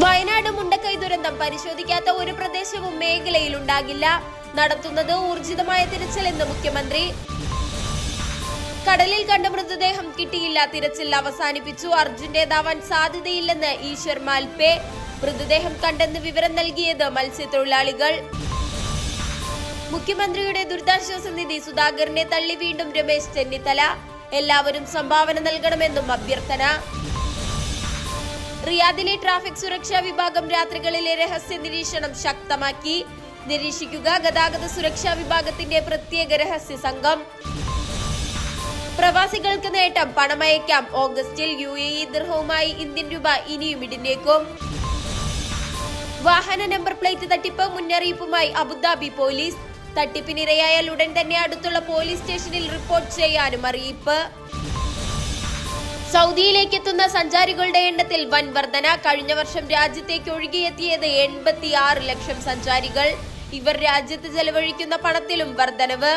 വയനാട് മുണ്ടക്കൈ ദുരന്തം പരിശോധിക്കാത്ത ഒരു പ്രദേശവും മേഖലയിൽ ഉണ്ടാകില്ല. നടത്തുന്നത് ഊർജിതമായ തിരച്ചിലെന്ന് മുഖ്യമന്ത്രി. കടലിൽ കണ്ട മൃതദേഹം കിട്ടിയില്ല തിരച്ചിൽ അവസാനിപ്പിച്ചു. അർജുന്റേതാവാൻ സാധ്യതയില്ലെന്ന് ഈശ്വർ മാൽപേ. മൃതദേഹം കണ്ടെന്ന് വിവരം നൽകിയത് മത്സ്യത്തൊഴിലാളികൾ. മുഖ്യമന്ത്രിയുടെ ദുരിതാശ്വാസ നിധി സുധാകരനെ തള്ളി വീണ്ടും രമേശ് ചെന്നിത്തല. എല്ലാവരും സംഭാവന നൽകണമെന്നും അഭ്യർത്ഥന. റിയാദിലെ ട്രാഫിക് സുരക്ഷാ വിഭാഗം രാത്രികളിലെ രഹസ്യ നിരീക്ഷണം ശക്തമാക്കി. നിരീക്ഷിക്കുക ഗതാഗത സുരക്ഷാ വിഭാഗത്തിന്റെ പ്രത്യേക രഹസ്യ സംഘം. പ്രവാസികൾക്ക് നേട്ടം പണമയക്കാം. ഓഗസ്റ്റിൽ യു എ ഇ ദൃഹവുമായി ഇന്ത്യൻ രൂപ ഇനിയും ഇടിഞ്ഞേക്കും. വാഹന നമ്പർ പ്ലേറ്റ് തട്ടിപ്പ് മുന്നറിയിപ്പുമായി അബുദാബി പോലീസ്. തട്ടിപ്പിനിരയായാൽ ഉടൻ തന്നെ അടുത്തുള്ള പോലീസ് സ്റ്റേഷനിൽ റിപ്പോർട്ട് ചെയ്യാനും അറിയിപ്പ്. സൗദിയിലേക്ക് എത്തുന്ന സഞ്ചാരികളുടെ എണ്ണത്തിൽ വൻ വർധന. കഴിഞ്ഞ വർഷം രാജ്യത്തേക്ക് ഒഴുകിയെത്തിയത് എൺപത്തി ആറ് ലക്ഷം സഞ്ചാരികൾ. ഇവർ രാജ്യത്ത് ചെലവഴിക്കുന്ന പണത്തിലും വർധനവ്.